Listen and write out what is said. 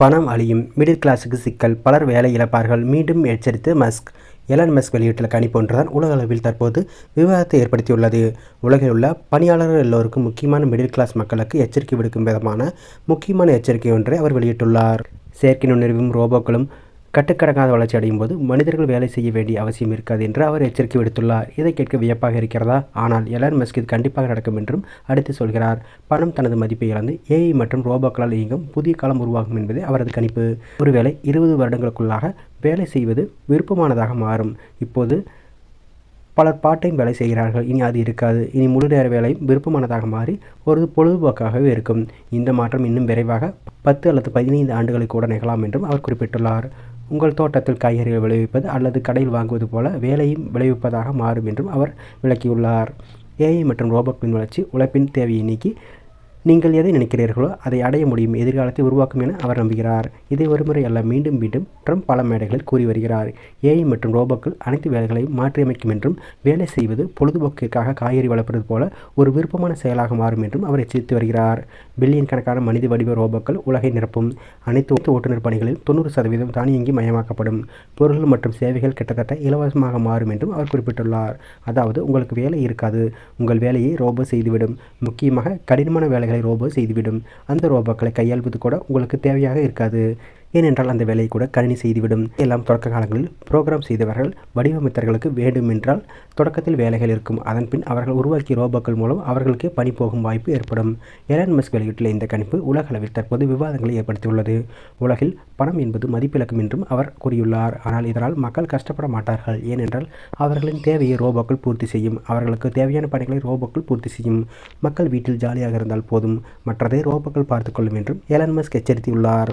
பணம் அழியும் மிடில் கிளாஸுக்கு சிக்கல். பலர் வேலை இழப்பார்கள். மீண்டும் எச்சரித்து மஸ்க் எலன் மஸ்க் வெளியிட்டுள்ள கணிப்பு ஒன்றுதான் உலக அளவில் தற்போது விவாதத்தை ஏற்படுத்தியுள்ளது. உலகில் உள்ள பணியாளர்கள் எல்லோருக்கும் முக்கியமான மிடில் கிளாஸ் மக்களுக்கு எச்சரிக்கை விடுக்கும் விதமான முக்கியமான எச்சரிக்கை ஒன்றை அவர் வெளியிட்டுள்ளார். செயற்கை நுண்ணறிவும் ரோபோக்களும் கட்டுக்கடங்காத வளர்ச்சி அடையும் போது மனிதர்கள் வேலை செய்ய வேண்டிய அவசியம் இருக்காது என்று அவர் எச்சரிக்கை விடுத்துள்ளார். இதை கேட்க வியப்பாக இருக்கிறதா? ஆனால் எலன் மஸ்க் இது கண்டிப்பாக நடக்கும் என்றும் அடுத்து சொல்கிறார். பணம் தனது மதிப்பை இழந்து ஏஐ மற்றும் ரோபோக்களால் இயங்கும் புதிய காலம் உருவாகும் என்பதே அவரது கணிப்பு. ஒருவேளை இருபது வருடங்களுக்குள்ளாக வேலை செய்வது விருப்பமானதாக மாறும். இப்போது பலர் பார்ட் டைம் வேலை செய்கிறார்கள். இனி அது இருக்காது. இனி முழு நேர வேலையும் விருப்பமானதாக மாறி ஒரு பொழுதுபோக்காகவே இருக்கும். இந்த மாற்றம் இன்னும் விரைவாக பத்து அல்லது பதினைந்து ஆண்டுகளுக்கு கூட நிகழலாம் என்றும் அவர் குறிப்பிட்டுள்ளார். உங்கள் தோட்டத்தில் காய்கறிகள் விளைவிப்பது அல்லது கடையில் வாங்குவது போல வேலையும் விளைவிப்பதாக மாறும் என்றும் அவர் விளக்கியுள்ளார். ஏஐ மற்றும் ரோபோக்களின் வளர்ச்சி உழைப்பின் தேவையை நீக்கி நீங்கள் எதை நினைக்கிறீர்களோ அதை அடைய முடியும் எதிர்காலத்தை உருவாக்கும் என அவர் நம்புகிறார். இதை ஒருமுறை அல்ல மீண்டும் மீண்டும் ட்ரம்ப் பல மேடைகளில் கூறி வருகிறார். ஏஐ மற்றும் ரோபோக்கள் அனைத்து வேலைகளையும் மாற்றியமைக்கும் என்றும் வேலை செய்வது பொழுதுபோக்கிற்காக காய்கறி வளர்ப்பது போல ஒரு விருப்பமான செயலாக மாறும் என்றும் அவர் எச்சரித்து வருகிறார். பில்லியன் கணக்கான மனித வடிவ ரோபோக்கள் உலகை நிரப்பும் அனைத்து ஓட்டுநர் பணிகளில் தொண்ணூறு சதவீதம் தானியங்கி மயமாக்கப்படும். பொருள்கள் மற்றும் சேவைகள் கிட்டத்தட்ட இலவசமாக மாறும் என்றும் அவர் குறிப்பிட்டுள்ளார். அதாவது உங்களுக்கு வேலை இருக்காது. உங்கள் வேலையை ரோபோ செய்துவிடும். முக்கியமாக கடினமான வேலைகளை ரோபோ செய்துவிடும். அந்த ரோபோக்களை கையாள்வது கூட உங்களுக்கு தேவையாக இருக்காது. ஏனென்றால் அந்த வேலையை கூட கணினி செய்துவிடும். எல்லாம் தொடக்க காலங்களில் ப்ரோக்ராம் செய்தவர்கள் வடிவமைத்தர்களுக்கு வேண்டுமென்றால் தொடக்கத்தில் வேலைகள் இருக்கும். அதன் பின் அவர்கள் உருவாக்கிய ரோபோக்கள் மூலம் அவர்களுக்கே பணி போகும் வாய்ப்பு ஏற்படும். எலான் மஸ்க் வெளியிட்டுள்ள இந்த கணிப்பு உலக அளவில் தற்போது விவாதங்களை ஏற்படுத்தியுள்ளது. உலகில் பணம் என்பது மதிப்பிழக்கும் என்றும் அவர் கூறியுள்ளார். ஆனால் இதனால் மக்கள் கஷ்டப்பட மாட்டார்கள். ஏனென்றால் அவர்களின் தேவையை ரோபோக்கள் பூர்த்தி செய்யும். அவர்களுக்கு தேவையான பணிகளை ரோபோக்கள் பூர்த்தி செய்யும். மக்கள் வீட்டில் ஜாலியாக இருந்தால் போதும். மற்றதை ரோபோக்கள் பார்த்துக்கொள்ளும் என்றும் எலன் மஸ்க் எச்சரித்துள்ளார்.